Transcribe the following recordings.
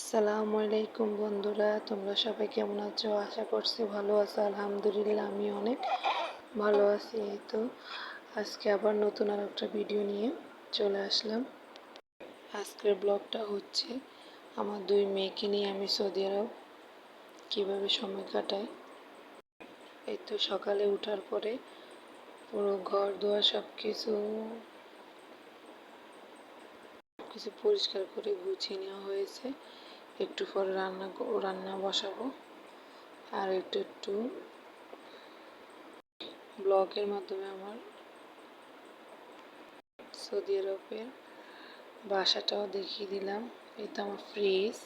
আসসালামু আলাইকুম বন্ধুরা, তোমরা সবাই কেমন আছো? আশা করছি ভালো আছো, আলহামদুলিল্লাহ আমি অনেক ভালো আছি। এই তো, আজকে আবার নতুন আর একটা ভিডিও নিয়ে চলে আসলাম। আজকের ব্লগটা হচ্ছে আমার দুই মেয়েকে নিয়ে আমি সৌদি আরব কীভাবে সময় কাটাই। এই তো, সকালে উঠার পরে পুরো ঘর দোয়া সব কিছু কিছু পরিষ্কার করে গুছিয়ে নেওয়া হয়েছে। একটু পরে রান্না রান্না বসাবো। আর একটু একটু ব্লগের মাধ্যমে আমার সৌদি আরবের বাসাটাও দেখিয়ে দিলাম। এটা আমার ফ্রিজ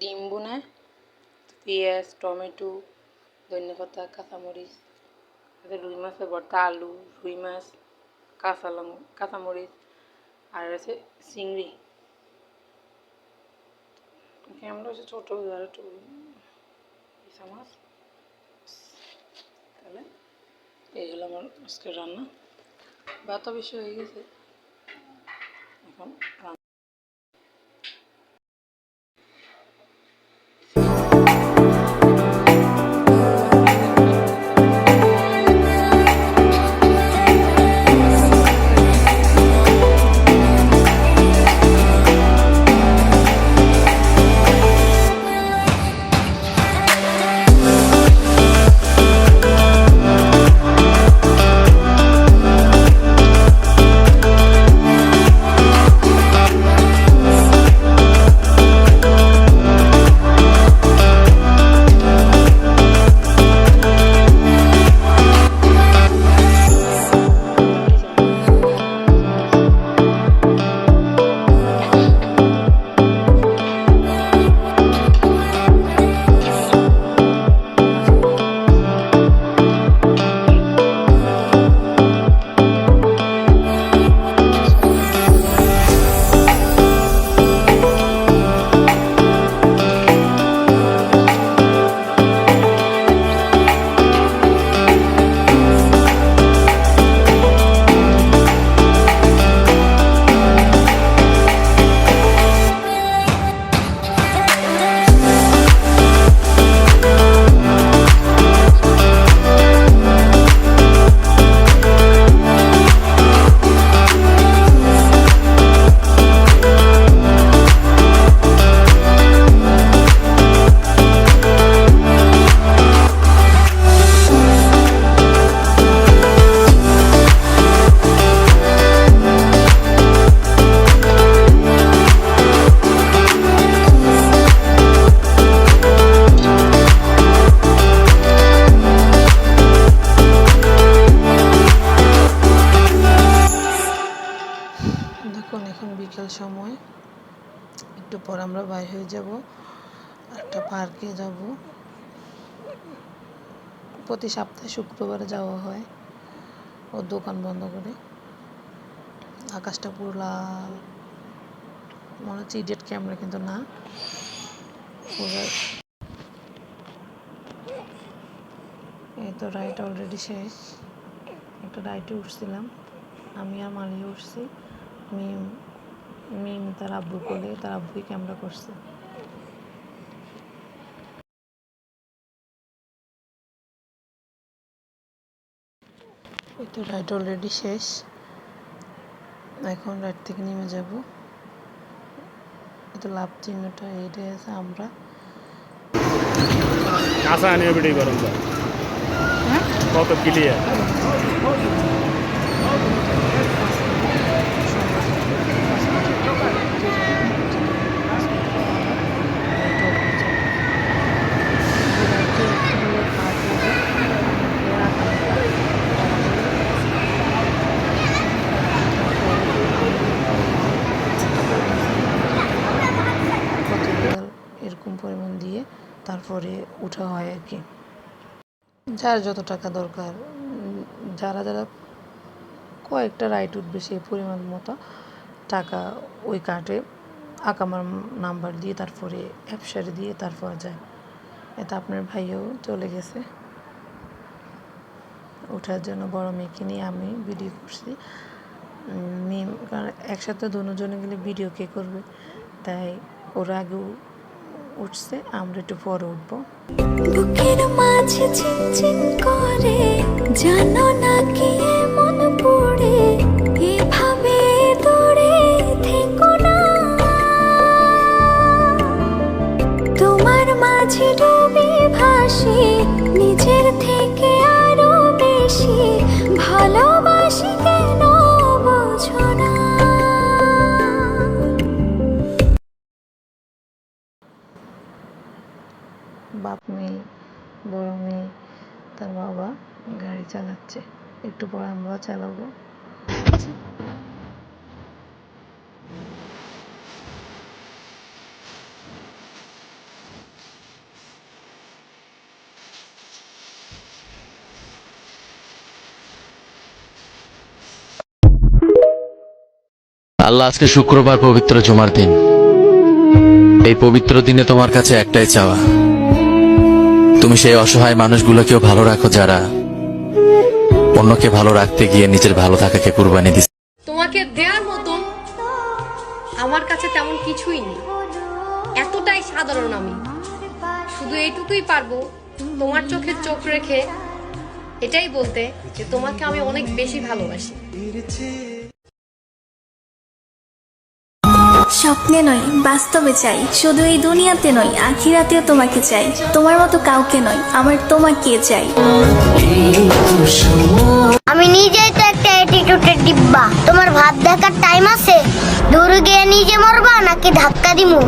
ডিম বোনা, পেঁয়াজ, টমেটো ধনেপাতা কাঁচামরিচ এতে রুই মাছের ভর্তা, আলু, রুই মাছ, কাঁচা লং, কাঁচামরিচ আর আছে চিংড়ি। আমরা হচ্ছে ছোটো মাছ, তাহলে এইগুলো আমার আজকে রান্না। ভাতও বেশি হয়ে গেছে। এখন যাব। প্রতি সপ্তাহে শুক্রবারে যাওয়া হয়। ও দোকান বন্ধ করে। আকাশটা পুরো লাল। মনে হচ্ছে ইডিয়েট ক্যামেরা কিন্তু না। এই তো রাইড অলরেডি শেষ। একটা রাইডে উঠছিলাম। আমি আর মালিয়ে উঠছি। মিম মিম তার আব্বু কোলে তার আব্বুই ক্যামেরা করছে। এই তো রাইড অলরেডি শেষ। এখন রাইড থেকে নেমে যাব। এই তো লাভ চিহ্নটা এইটাই আছে আমরা। কাঁচা আনিয়ে বেটি গরম জল কত ক্লিয়ার এই তো তারপরে উঠা হয় আর কি। যার যত টাকা দরকার যারা যারা কয়েকটা রাইড উঠবে সেই পরিমাণ মতো টাকা ওই কার্ডে আকামার নাম্বার দিয়ে তারপরে অ্যাপসারে দিয়ে তারপর যায়। এটা আপনার ভাইও চলে গেছে। ওঠার জন্য বড় মেয়েকে নিয়ে আমি ভিডিও করছি। মেয়ে, কারণ একসাথে দুজনে গেলে ভিডিও কে করবে? তাই ওরা আগে উঠছে, আমরা একটু পরে উঠবো। করে না পড়ে? এভাবে তোমার মাঝে ডুবে ভাসি, নিজের থেকে চালাচ্ছে। একটু পর আমরাও চালাবো। আল্লাহ আজকে শুক্রবার পবিত্র জুমার দিন। এই পবিত্র দিনে তোমার কাছে একটাই চাওয়া। তুমি সেই অসহায় মানুষগুলোকেও ভালো রাখো যারা অন্যকে ভালো রাখতে গিয়ে নিজের ভালো থাকাকে কুরবানি দিচ্ছে তোমাকে দেওয়ার মতন আমার কাছে তেমন কিছুই নেই। এতটাই সাধারণ আমি। শুধু এইটুকুই পারব তোমার চোখে চোখ রেখে এটাই বলতে যে তোমাকে আমি অনেক বেশি ভালোবাসি। স্বপ্নে নয় বাস্তবে চাই। শুধু এই দুনিয়াতে নয় আখিরাতেও তোমাকে চাই। তোমার মতো কাউকে নয় আমার তোমাকে চাই। ডিব্বা তোমার ভাত দেখার টাইম আছে? দূর গিয়ে নিজে মরবা নাকি ধাক্কা দিমু?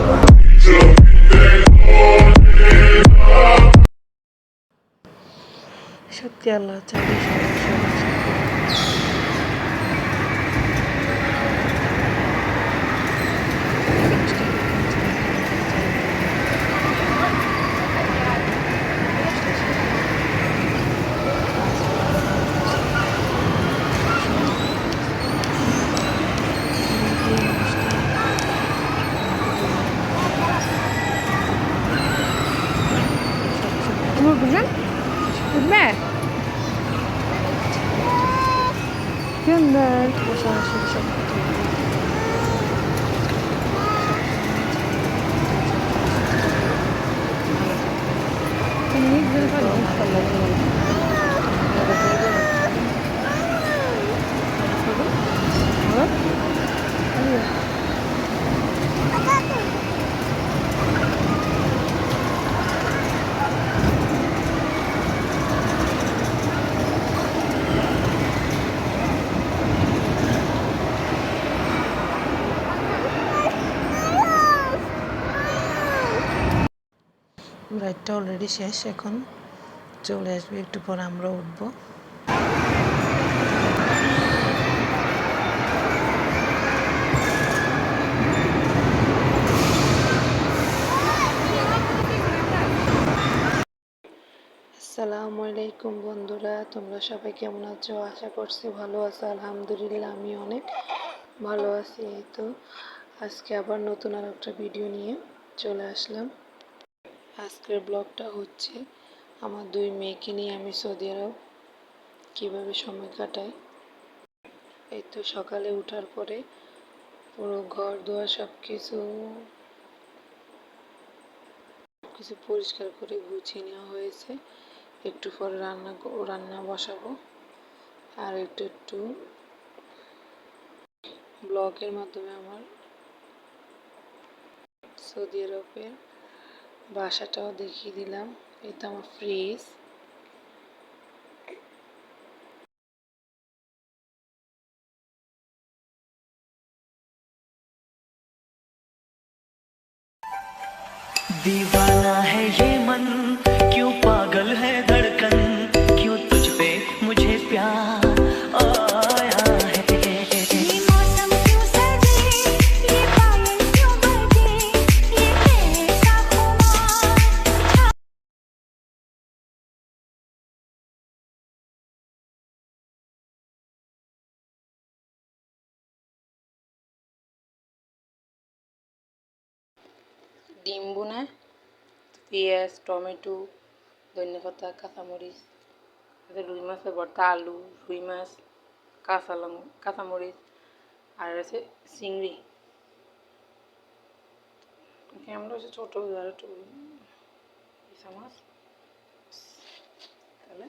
সত্যি আল্লাহ চাইলে Kızım. Gülme. Gönder. Boşan şimdi şey. রাইডটা already শেষ, এখন চলে আসবে, একটু পর আমরা উঠবো। আসসালামু আলাইকুম বন্ধুরা, তোমরা সবাই কেমন আছো? আশা করছি ভালো আছো, আলহামদুলিল্লাহ আমি অনেক ভালো আছি, এই তো। আজকে আবার নতুন আর একটা ভিডিও নিয়ে চলে আসলাম। আজকের ব্লগটা হচ্ছে আমার দুই মেয়েকে নিয়ে আমি সৌদি আরব কীভাবে সময় কাটাই। এই তো সকালে ওঠার পরে পুরো ঘর দুয়ার সব কিছু কিছু পরিষ্কার করে গুছিয়ে নেওয়া হয়েছে। একটু পরে রান্না রান্না বসাবো। আর একটু একটু ব্লগের মাধ্যমে আমার সৌদি আরবের বাসাটাও দেখিয়ে দিলাম এটা আমার ফ্রিজ दीवाना है ये मन পেঁয়াজ, টমেটো, ধনে পাতা, কাঁচামরিচ রুই মাছের ভর্তা আলু, রুই মাছ, কাঁচা লং, কাঁচামরিচ আর আছে চিংড়ি। ক্যামেরা হচ্ছে ছোটো একটু মাছ। তাহলে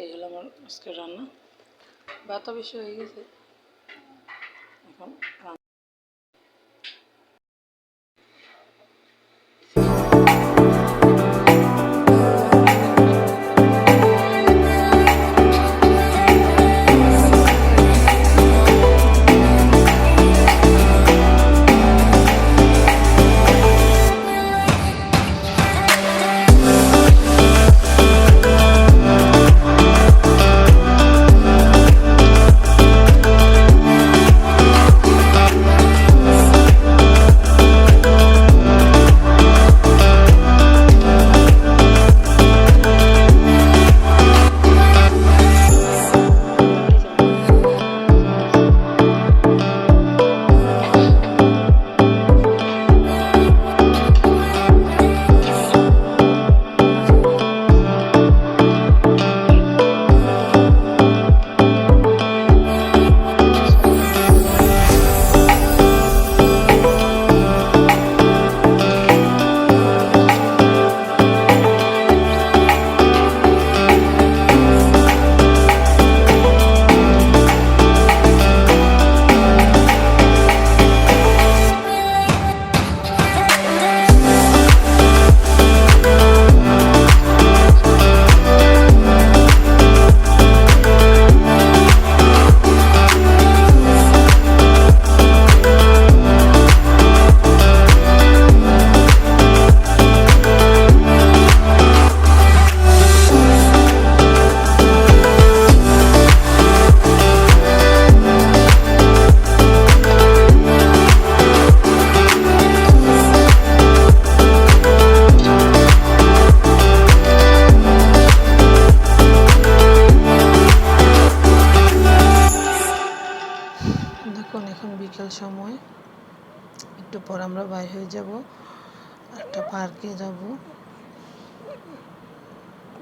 এই হলো আমার আজকের রান্না। ভাতও বেশি হয়ে গেছে। এখন পার্কে যাব।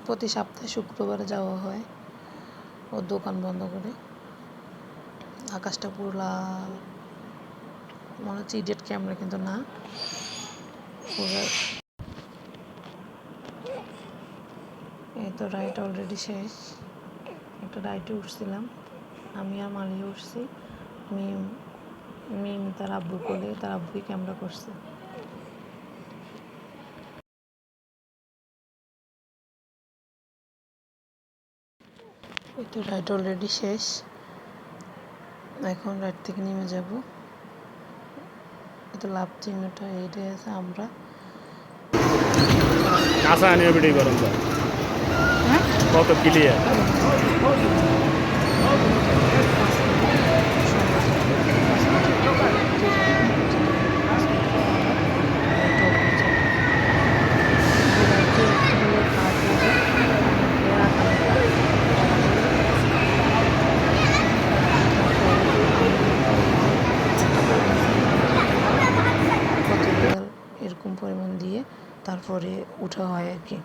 প্রতি সপ্তাহে শুক্রবারে যাওয়া হয় ও দোকান বন্ধ করে। আকাশটা পুরো লাল। মনে হচ্ছে ইডিয়েট ক্যামেরা কিন্তু না। পুরো এই তো রাইড অলরেডি শেষ। একটা রাইডে উঠছিলাম। আমি আর মালিয়ে উঠছি। মিম মিম তার আব্বু কোলে, তার আব্বুই ক্যামেরা করছে। এই তো রাইড অলরেডি শেষ। এখন রাইড থেকে নেমে যাব। এই তো লাভ চিহ্নটা এইটাই আছে আমরা। আসা আনিয়ে করুন তো কত ক্লিয়ার কত রিয়াল এরকম পরিমাণ দিয়ে তারপরে উঠা হয় আর কি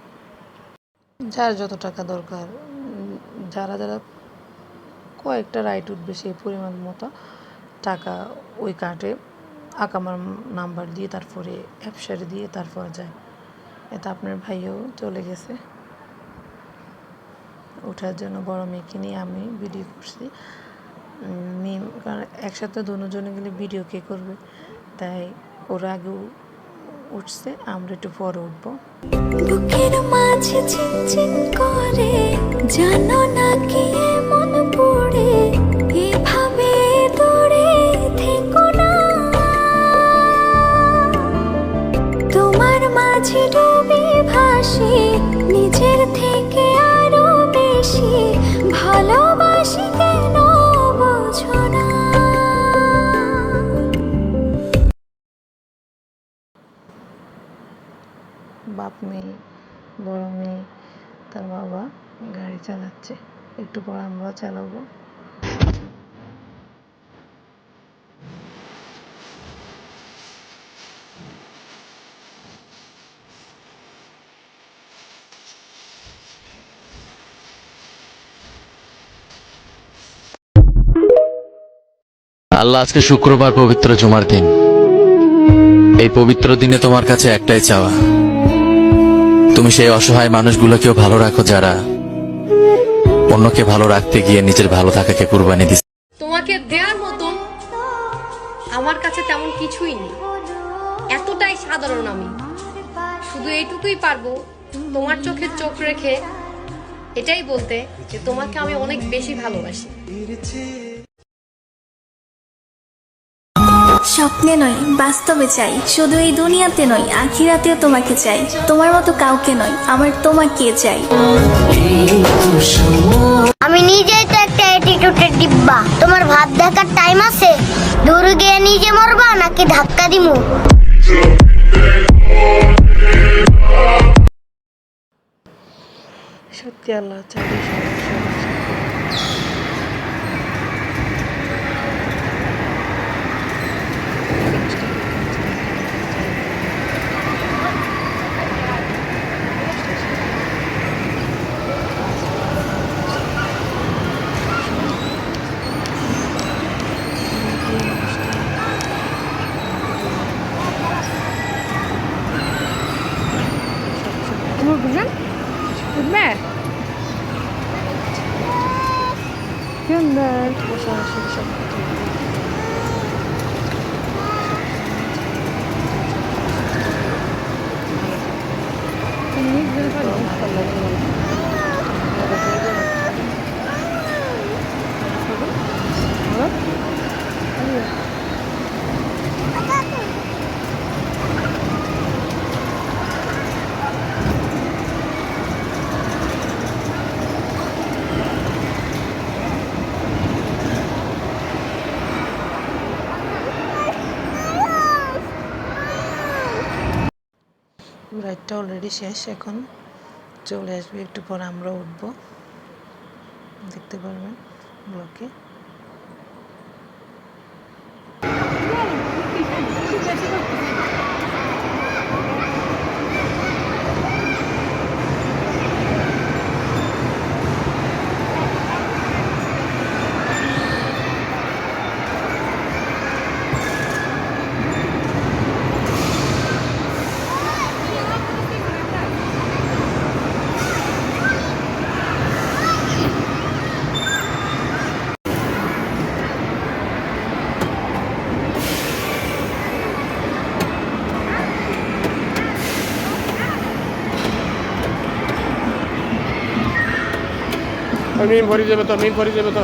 যার যত টাকা দরকার যারা যারা কয়েকটা রাইট উঠবে সেই পরিমাণ মতো টাকা ওই কার্ডে আকামার নাম্বার দিয়ে তারপরে অ্যাপসারে দিয়ে তারপর যায়। এটা আপনার ভাইও চলে গেছে। ওঠার জন্য বড় মেয়েকে নিয়ে আমি ভিডিও করছি। মেয়ে, কারণ একসাথে দুজনে গেলে ভিডিও কে করবে? তাই ওরা আগে উ- উঠছে, আমরা একটু পরে উঠবো। বুকের মাঝে চিনচিন করে, জানো না কি মন পড়ে, এভাবে দূরে থেকো না। তোমার মাঝে মেয়ে, বড় মেয়ে, তার বাবা গাড়ি চালাচ্ছে। একটু পর আমরাও চালাবো। আল্লাহ আজকে শুক্রবার পবিত্র জুমার দিন। এই পবিত্র দিনে তোমার কাছে একটাই চাওয়া। তুমি সেই অসহায় মানুষগুলোকেও ভালো রাখো যারা অন্যকে ভালো রাখতে গিয়ে নিজের ভালো থাকাকে কুরবানি দিচ্ছে। তোমাকে দেওয়ার মতন আমার কাছে তেমন কিছুই নেই। এতটাই সাধারণ আমি। শুধু এইটুকুই পারব, তোমার চোখে চোখ রেখে এটাই বলতে যে তোমাকে আমি অনেক বেশি ভালোবাসি। স্বপ্নে নয় বাস্তবে চাই। শুধু এই দুনিয়াতে নয় আখিরাতেও তোমাকে চাই। তোমার মতো কাউকে নয় আমার তোমাকে চাই। আমি নিজেই তো একটা অ্যাটিটিউডের ডিব্বা। তোমার ভাব দেখার টাইম আছে? দূর গিয়ে নিজে মরবা নাকি ধাক্কা দিমু? সত্যি আল্লাহ চাইলে সমস্যা সুন্দর বসবাসের সব কিছু রাইডটা অলরেডি শেষ এখন চলে আসবে একটু পর আমরা উঠবো। দেখতে পারবেন ব্লকে। মিম ভরি যাবে তো মিম ভরি যাবে তো।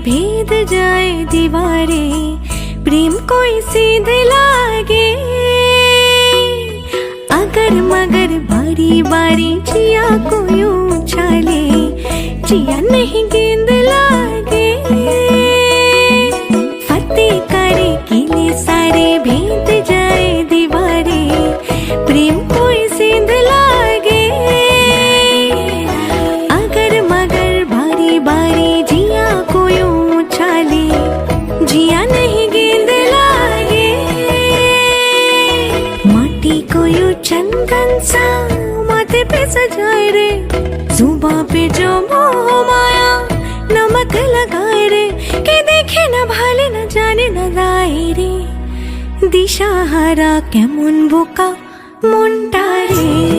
भेद जाए दीवारे, प्रेम कोई सीध लागे अगर मगर बारी बारी जिया को उछाले जिया नहीं गेंद लागे। फते करे किले सारे भेद পাপে যো মায়া নমক লাগায় রে কে দেখে না ভালে না জানে না দায় রে দিশাহারা কেমন বোকা মনটা রে